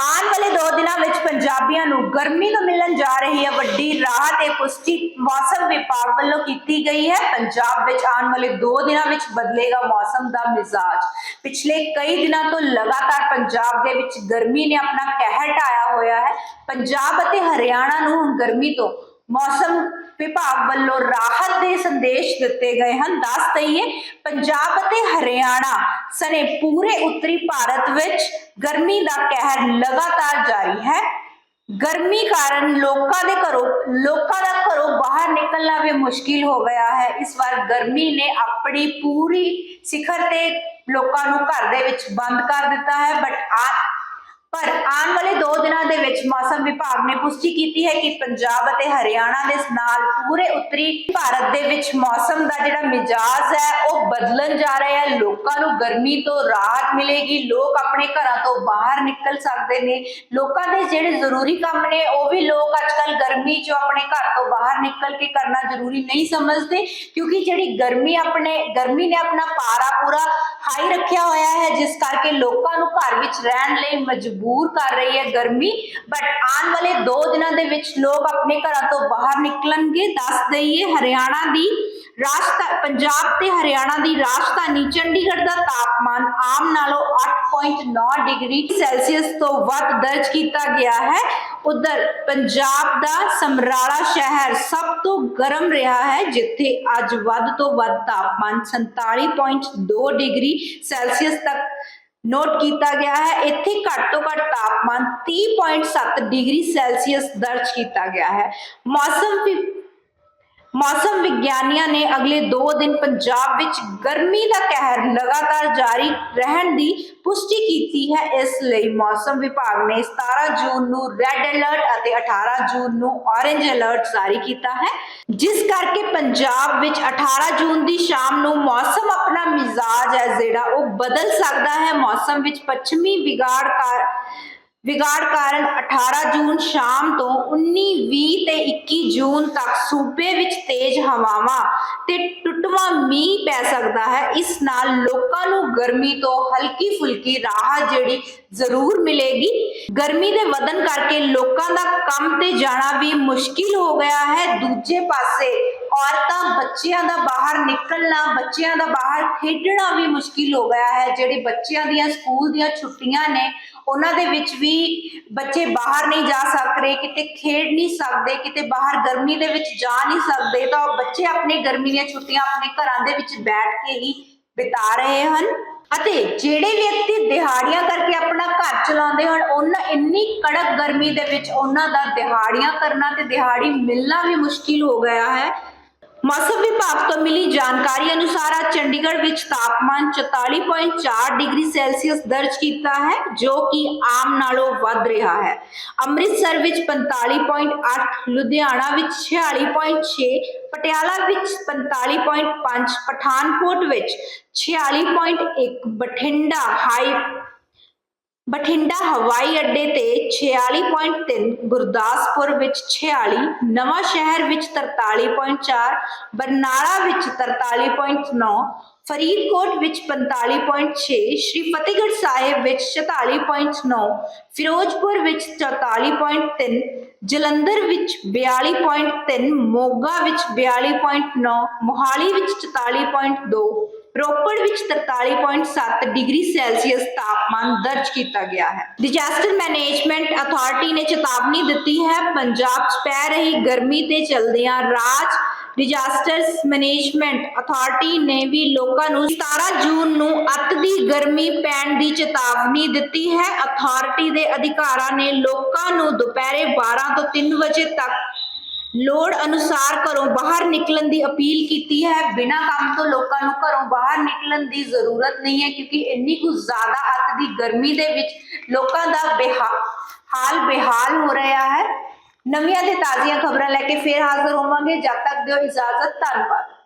ਆਉਣ ਵਾਲੇ 2 ਦਿਨਾਂ ਵਿੱਚ ਪੰਜਾਬੀਆਂ ਨੂੰ ਗਰਮੀ ਤੋਂ ਮਿਲਣ ਜਾ ਰਹੀ ਹੈ। ਵੱਡੀ ਰਾਹਤ ਤੇ ਪੁਸ਼ਟੀ ਮੌਸਮ ਵਿਭਾਗ ਵੱਲੋਂ ਕੀਤੀ ਗਈ ਹੈ। ਪੰਜਾਬ ਵਿੱਚ ਆਉਣ ਵਾਲੇ 2 ਦਿਨਾਂ ਵਿੱਚ ਬਦਲੇਗਾ ਮੌਸਮ ਦਾ ਮਿਜ਼ਾਜ। ਪਿਛਲੇ ਕਈ ਦਿਨਾਂ ਤੋਂ ਲਗਾਤਾਰ ਪੰਜਾਬ ਦੇ ਵਿੱਚ ਗਰਮੀ ਨੇ ਆਪਣਾ ਕਹਿਰ ਢਾਇਆ ਹੋਇਆ ਹੈ। ਪੰਜਾਬ ਅਤੇ ਹਰਿਆਣਾ ਨੂੰ ਹੁਣ ਗਰਮੀ ਤੋਂ ਮੌਸਮ ਵਿਭਾਗ ਵੱਲੋਂ ਰਾਹਤ ਦੇ ਸੰਦੇਸ਼ ਦਿੱਤੇ ਗਏ ਹਨ। ਦੱਸ ਦਈਏ, ਪੰਜਾਬ ਅਤੇ ਹਰਿਆਣਾ ਸਣੇ ਪੂਰੇ ਉੱਤਰੀ ਭਾਰਤ ਵਿੱਚ ਗਰਮੀ ਦਾ ਕਹਿਰ ਲਗਾਤਾਰ ਜਾਰੀ ਹੈ। ਗਰਮੀ ਕਾਰਨ ਲੋਕਾਂ ਦੇ ਘਰੋਂ, ਲੋਕਾਂ ਦਾ ਘਰੋਂ ਬਾਹਰ ਨਿਕਲਣਾ ਵੀ ਮੁਸ਼ਕਿਲ ਹੋ ਗਿਆ ਹੈ। ਇਸ ਵਾਰ ਗਰਮੀ ਨੇ ਆਪਣੀ ਪੂਰੀ ਸਿਖਰ ਤੇ ਲੋਕਾਂ ਨੂੰ ਘਰ ਦੇ ਵਿੱਚ ਬੰਦ ਕਰ ਦਿੱਤਾ ਹੈ। ਬਟ ਆ ਪਰ ਆਉਣ ਵਾਲੇ 2 ਦਿਨਾਂ ਦੇ ਵਿੱਚ ਮੌਸਮ ਵਿਭਾਗ ਨੇ ਪੁਸ਼ਟੀ ਕੀਤੀ ਹੈ ਕਿ ਪੰਜਾਬ ਅਤੇ ਹਰਿਆਣਾ ਦੇ ਨਾਲ ਪੂਰੇ ਉੱਤਰੀ ਭਾਰਤ ਦੇ ਵਿੱਚ ਮੌਸਮ ਦਾ ਜਿਹੜਾ ਮਿਜਾਜ਼ ਹੈ, ਉਹ ਬਦਲਣ ਜਾ ਰਿਹਾ ਹੈ। ਲੋਕਾਂ ਨੂੰ ਗਰਮੀ ਤੋਂ ਰਾਹਤ ਮਿਲੇਗੀ। ਲੋਕ ਆਪਣੇ ਘਰਾਂ ਤੋਂ ਬਾਹਰ ਨਿਕਲ ਸਕਦੇ ਨੇ। ਲੋਕਾਂ ਦੇ ਜਿਹੜੇ ਜ਼ਰੂਰੀ ਕੰਮ ਨੇ, ਉਹ ਵੀ ਲੋਕ ਅੱਜਕੱਲ ਗਰਮੀ 'ਚੋਂ ਆਪਣੇ ਘਰ ਤੋਂ ਬਾਹਰ ਨਿਕਲ ਕੇ ਕਰਨਾ ਜ਼ਰੂਰੀ ਨਹੀਂ ਸਮਝਦੇ, ਕਿਉਂਕਿ ਜਿਹੜੀ ਗਰਮੀ ਆਪਣੇ, ਗਰਮੀ ਨੇ ਆਪਣਾ ਪਾਰਾ ਪੂਰਾ ਹਾਈ ਰੱਖਿਆ ਹੋਇਆ ਹੈ, ਜਿਸ ਕਰਕੇ ਲੋਕਾਂ ਨੂੰ ਘਰ ਵਿੱਚ ਰਹਿਣ ਲਈ ਮਜਬੂਰ ਕਰ ਰਹੀ ਹੈ ਗਰਮੀ। ਬਟ ਆਉਣ ਵਾਲੇ 2 ਦਿਨਾਂ ਦੇ ਵਿੱਚ ਲੋਕ ਆਪਣੇ ਘਰਾਂ ਤੋਂ ਬਾਹਰ ਨਿਕਲਣਗੇ। ਦੱਸ ਦਈਏ, ਹਰਿਆਣਾ ਦੀ ਰਾਜਧਾ ਪੰਜਾਬ ਤੇ ਹਰਿਆਣਾ ਦੀ ਰਾਜਧਾਨੀ ਚੰਡੀਗੜ੍ਹ ਦਾ ਤਾਪਮਾਨ ਆਮ ਨਾਲੋਂ 8.9 ਡਿਗਰੀ ਸੈਲਸੀਅਸ ਤੋਂ ਵੱਧ ਦਰਜ ਕੀਤਾ ਗਿਆ ਹੈ। ਉਧਰ ਪੰਜਾਬ ਦਾ ਸਮਰਾਲਾ ਸ਼ਹਿਰ ਸਭ ਤੋਂ ਗਰਮ ਰਿਹਾ ਹੈ, ਜਿੱਥੇ ਅੱਜ ਵੱਧ ਤੋਂ ਵੱਧ ਤਾਪਮਾਨ 47.2 ਡਿਗਰੀ ਸੈਲਸੀਅਸ ਤੱਕ ਨੋਟ ਕੀਤਾ ਗਿਆ ਹੈ। ਇੱਥੇ ਘੱਟ ਤੋਂ ਘੱਟ ਤਾਪਮਾਨ 30.7 ਡਿਗਰੀ ਸੈਲਸੀਅਸ ਦਰਜ ਕੀਤਾ ਗਿਆ ਹੈ। ਮੌਸਮ ਮੌਸਮ ਵਿਗਿਆਨੀਆਂ ਨੇ ਅਗਲੇ 2 ਦਿਨ ਪੰਜਾਬ ਵਿੱਚ ਗਰਮੀ ਦਾ ਕਹਿਰ ਲਗਾਤਾਰ ਜਾਰੀ ਰਹਿਣ ਦੀ ਪੁਸ਼ਟੀ ਕੀਤੀ ਹੈ। ਇਸ ਲਈ ਮੌਸਮ ਵਿਭਾਗ ਨੇ 17 ਜੂਨ ਨੂੰ ਰੈੱਡ ਅਲਰਟ ਅਤੇ 18 ਜੂਨ ਨੂੰ ਔਰੇਂਜ ਅਲਰਟ ਜਾਰੀ ਕੀਤਾ ਹੈ। ਜਿਸ ਕਰਕੇ ਪੰਜਾਬ ਵਿੱਚ 18 ਜੂਨ ਦੀ ਸ਼ਾਮ ਨੂੰ ਮੌਸਮ ਆਪਣਾ ਮਿਜ਼ਾਜ ਹੈ ਜਿਹੜਾ ਉਹ ਬਦਲ ਸਕਦਾ ਹੈ। ਮੌਸਮ ਵਿੱਚ ਪੱਛਮੀ ਵਿਗਾੜ ਕਾਰ ਵਿਗਾੜ ਕਾਰਨ 18 ਜੂਨ ਸ਼ਾਮ ਤੋਂ 19 20 ਤੇ 21 ਜੂਨ ਤੱਕ ਸੂਬੇ ਵਿੱਚ ਤੇਜ਼ ਹਵਾਵਾਂ ਤੇ ਟੁੱਟਵਾਂ ਮੀਂਹ ਪੈ ਸਕਦਾ ਹੈ। ਇਸ ਨਾਲ ਲੋਕਾਂ ਨੂੰ ਗਰਮੀ ਤੋਂ ਹਲਕੀ ਫੁਲਕੀ ਰਾਹਤ ਜਿਹੜੀ ਜ਼ਰੂਰ ਮਿਲੇਗੀ। ਗਰਮੀ ਦੇ ਵਧਨ ਕਰਕੇ ਲੋਕਾਂ ਦਾ ਕੰਮ ਤੇ ਜਾਣਾ ਵੀ ਮੁਸ਼ਕਿਲ ਹੋ ਗਿਆ ਹੈ। ਦੂਜੇ ਪਾਸੇ ਬੱਚਿਆਂ ਦਾ ਬਾਹਰ ਨਿਕਲਣਾ, ਬੱਚਿਆਂ ਦਾ ਬਾਹਰ ਖੇਡਣਾ ਵੀ ਮੁਸ਼ਕਿਲ ਹੋ ਗਿਆ ਹੈ। ਜਿਹੜੇ ਬੱਚਿਆਂ ਦੀਆਂ ਸਕੂਲ ਦੀਆਂ ਛੁੱਟੀਆਂ ਨੇ, ਉਹਨਾਂ ਦੇ ਵਿੱਚ ਵੀ ਬੱਚੇ ਬਾਹਰ ਨਹੀਂ ਜਾ ਸਕ ਰਹੇ ਕਿਤੇ ਖੇਡ ਨਹੀਂ ਸਕਦੇ, ਕਿਤੇ ਬਾਹਰ ਗਰਮੀ ਦੇ ਵਿੱਚ ਜਾ ਨਹੀਂ ਸਕਦੇ, ਤਾਂ ਉਹ ਬੱਚੇ ਆਪਣੇ ਗਰਮੀ ਦੀਆਂ ਛੁੱਟੀਆਂ ਆਪਣੇ ਘਰਾਂ ਦੇ ਵਿੱਚ ਬੈਠ ਕੇ ਹੀ ਬਿਤਾ ਰਹੇ ਹਨ। ਅਤੇ ਜਿਹੜੇ ਵਿਅਕਤੀ ਦਿਹਾੜੀਆਂ ਕਰਕੇ ਆਪਣਾ ਘਰ ਚਲਾਉਂਦੇ ਹਨ, ਉਹਨਾਂ ਇੰਨੀ ਕੜਕ ਗਰਮੀ ਦੇ ਵਿੱਚ ਉਹਨਾਂ ਦਾ ਦਿਹਾੜੀਆਂ ਕਰਨਾ ਤੇ ਦਿਹਾੜੀ ਮਿਲਣਾ ਵੀ ਮੁਸ਼ਕਿਲ ਹੋ ਗਿਆ ਹੈ। ਮੌਸਮ ਵਿਭਾਗ ਤੋਂ ਮਿਲੀ ਜਾਣਕਾਰੀ ਅਨੁਸਾਰ ਅੱਜ ਚੰਡੀਗੜ੍ਹ ਵਿੱਚ ਤਾਪਮਾਨ 44.4 ਡਿਗਰੀ ਸੈਲਸੀਅਸ ਦਰਜ ਕੀਤਾ ਹੈ, ਜੋ ਕਿ ਆਮ ਨਾਲੋਂ ਵੱਧ ਰਿਹਾ ਹੈ। ਅੰਮ੍ਰਿਤਸਰ ਵਿੱਚ 45.8 ਲੁਧਿਆਣਾ ਵਿੱਚ 46.6 ਪਟਿਆਲਾ ਵਿੱਚ 45.5 ਪਠਾਨਕੋਟ ਵਿੱਚ 46.1 ਬਠਿੰਡਾ ਹਾਈ ਬਠਿੰਡਾ ਹਵਾਈ ਅੱਡੇ ਤੇ 46.3 ਗੁਰਦਾਸਪੁਰ ਵਿੱਚ 46 ਨਵਾਂ ਸ਼ਹਿਰ ਵਿੱਚ 43.4 ਬਰਨਾਲਾ ਵਿੱਚ 43.9 ਫਰੀਦਕੋਟ ਵਿੱਚ 45.6 ਸ਼੍ਰੀ ਫਤਿਹਗੜ੍ਹ ਸਾਹਿਬ ਵਿੱਚ 44.9 ਫਿਰੋਜ਼ਪੁਰ ਵਿੱਚ 44.3 ਜਲੰਧਰ ਵਿੱਚ 42.3 ਮੋਗਾ ਵਿੱਚ 42.9 ਮੋਹਾਲੀ ਵਿੱਚ 44.2 ਰੋਪੜ ਵਿੱਚ 43.7 ਡਿਗਰੀ ਸੈਲਸੀਅਸ ਤਾਪਮਾਨ ਦਰਜ ਕੀਤਾ ਗਿਆ ਹੈ। ਡਿਜ਼ਾਸਟਰ ਮੈਨੇਜਮੈਂਟ ਅਥਾਰਟੀ ਨੇ ਚੇਤਾਵਨੀ ਦਿੱਤੀ ਹੈ, ਪੰਜਾਬ 'ਚ ਪੈ ਰਹੀ ਗਰਮੀ ਤੇ ਚਲਦਿਆਂ ਰਾਜ ਡਿਜ਼ਾਸਟਰਸ ਮੈਨੇਜਮੈਂਟ ਅਥਾਰਟੀ ਨੇ ਵੀ ਲੋਕਾਂ ਨੂੰ 17 ਜੂਨ ਨੂੰ ਅੱਤ ਦੀ ਗਰਮੀ ਪੈਣ ਦੀ ਚੇਤਾਵਨੀ ਦਿੱਤੀ ਹੈ। ਅਥਾਰਟੀ ਦੇ ਅਧਿਕਾਰਾਂ ਨੇ ਲੋਕਾਂ ਨੂੰ ਦੁਪਹਿਰੇ 12 ਤੋਂ 3 ਵਜੇ ਤੱਕ ਲੋੜ ਅਨੁਸਾਰ ਘਰੋਂ ਬਾਹਰ ਨਿਕਲਣ ਦੀ ਅਪੀਲ ਕੀਤੀ ਹੈ। ਬਿਨਾਂ ਕੰਮ ਤੋਂ ਲੋਕਾਂ ਨੂੰ ਘਰੋਂ ਬਾਹਰ ਨਿਕਲਣ ਦੀ ਜ਼ਰੂਰਤ ਨਹੀਂ ਹੈ, ਕਿਉਂਕਿ ਇੰਨੀ ਕੁ ਜ਼ਿਆਦਾ ਅੱਤ ਦੀ ਗਰਮੀ ਦੇ ਵਿੱਚ ਲੋਕਾਂ ਦਾ ਬੇਹਾ, ਹਾਲ ਬੇਹਾਲ ਹੋ ਰਿਹਾ ਹੈ। ਨਵੀਆਂ ਤੇ ਤਾਜ਼ੀਆਂ ਖਬਰਾਂ ਲੈ ਕੇ ਫੇਰ ਹਾਜ਼ਰ ਹੋਵਾਂਗੇ। ਜਦ ਤੱਕ ਦਿਓ ਇਜਾਜ਼ਤ, ਧੰਨਵਾਦ।